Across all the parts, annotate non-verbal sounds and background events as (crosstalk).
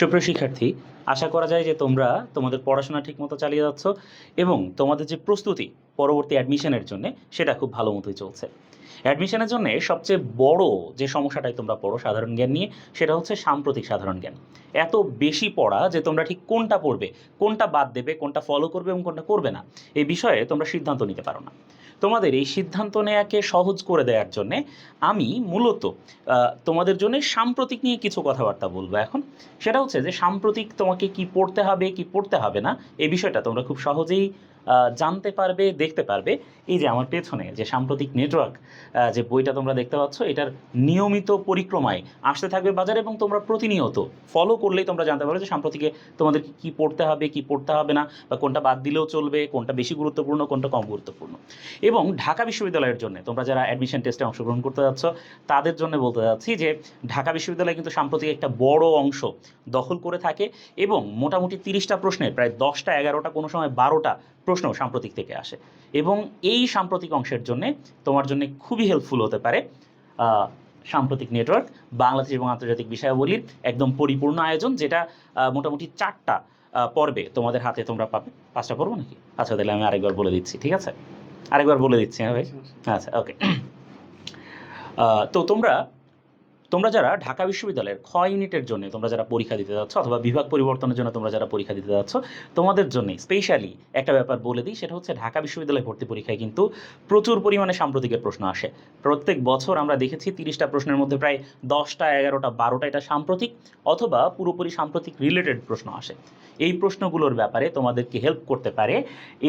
সুপ্রিয় শিক্ষার্থী আশা করা যায় যে তোমরা তোমাদের পড়াশোনা ঠিকমতো চালিয়ে যাচ্ছ এবং তোমাদের যে প্রস্তুতি পরবর্তী অ্যাডমিশনের জন্য, সেটা খুব ভালো মতোই চলছে। অ্যাডমিশনের জন্য সবচেয়ে বড় যে সমস্যাটাই তোমরা পড়ো সাধারণ জ্ঞান নিয়ে, সেটা হচ্ছে সাম্প্রতিক সাধারণ জ্ঞান। এত বেশি পড়া যে তোমরা ঠিক কোনটা পড়বে, কোনটা বাদ দেবে, কোনটা ফলো করবে এবং কোনটা করবে না, এই বিষয়ে তোমরা সিদ্ধান্ত নিতে পারো না। তোমাদের এই সিদ্ধান্ত নেয়াকে সহজ করে দেওয়ার জন্যে আমি মূলত তোমাদের জন্য সাম্প্রতিক নিয়ে কিছু কথাবার্তা বলব এখন। সেটা হচ্ছে যে সাম্প্রতিক তোমাকে কি পড়তে হবে কি পড়তে হবে না? এই বিষয়টা তোমরা খুব সহজেই জানতে পারবে, দেখতে পারবে। এই যে আমার পেছনে যে সাম্প্রতিক নেটওয়ার্ক যে বইটা তোমরা দেখতে পাচ্ছ, এটার নিয়মিত পরিক্রমায় আসতে থাকবে বাজারে এবং তোমরা প্রতিনিয়ত ফলো করলেই তোমরা জানতে পারবে যে সাম্প্রতিকে তোমাদের কি পড়তে হবে, কি পড়তে হবে না, বা কোনটা বাদ দিলেও চলবে, কোনটা বেশি গুরুত্বপূর্ণ, কোনটা কম গুরুত্বপূর্ণ। এবং ঢাকা বিশ্ববিদ্যালয়ের জন্য তোমরা যারা অ্যাডমিশন টেস্টে অংশগ্রহণ করতে যাচ্ছ, তাদের জন্য বলতে যাচ্ছি যে ঢাকা বিশ্ববিদ্যালয় কিন্তু সাম্প্রতিক একটা বড় অংশ দখল করে থাকে এবং মোটামুটি তিরিশটা প্রশ্নের প্রায় দশটা, এগারোটা, কোনো সময় বারোটা প্রশ্ন সাম্প্রতিক থেকে আসে। এবং এই সাম্প্রতিক অংশের জন্য তোমার জন্য খুবই হেল্পফুল হতে পারে সাম্প্রতিক নেটওয়ার্ক বাংলাদেশ এবং আন্তর্জাতিক বিষয়াবলীর একদম পরিপূর্ণ আয়োজন যেটা মোটামুটি চারটা পর্বে তোমাদের হাতে তোমরা পাবে। পাঁচটা পর্ব নাকি? আচ্ছা তাহলে আমি আরেকবার বলে দিচ্ছি ঠিক আছে? আরেকবার বলে দিচ্ছি হ্যাঁ ভাই? আচ্ছা ওকে (clears throat) তো তোমরা তোমরা যারা ঢাকা বিশ্ববিদ্যালয়ের খ ইউনিটের জন্য তোমরা যারা পরীক্ষা দিতে যাচ্ছ অথবা বিভাগ পরিবর্তনের জন্য তোমরা যারা পরীক্ষা দিতে যাচ্ছ, তোমাদের জন্য স্পেশালি একটা ব্যাপার বলে দিই, সেটা হচ্ছে ঢাকা বিশ্ববিদ্যালয় ভর্তি পরীক্ষায় কিন্তু প্রচুর পরিমাণে সাম্প্রতিকের প্রশ্ন আসে। প্রত্যেক বছর আমরা দেখেছি তিরিশটা প্রশ্নের মধ্যে প্রায় দশটা, এগারোটা, বারোটা এটা সাম্প্রতিক অথবা পুরোপুরি সাম্প্রতিক রিলেটেড প্রশ্ন আসে। এই প্রশ্নগুলোর ব্যাপারে তোমাদেরকে হেল্প করতে পারে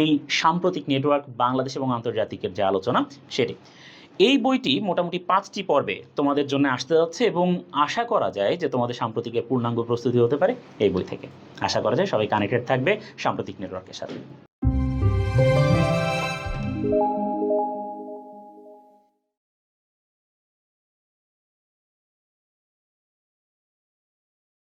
এই সাম্প্রতিক নেটওয়ার্ক বাংলাদেশ এবং আন্তর্জাতিকের যে আলোচনা, সেটি। এই বইটি মোটামুটি পাঁচটি পর্বে তোমাদের জন্য আসতে যাচ্ছে এবং আশা করা যায় যে তোমাদের সাম্প্রতিকের পূর্ণাঙ্গ প্রস্তুতি হতে পারে এই বই থেকে। আশা করা যায় সবাই কানেক্টেড থাকবে সাম্প্রতিক নেটওয়ার্কের সাথে।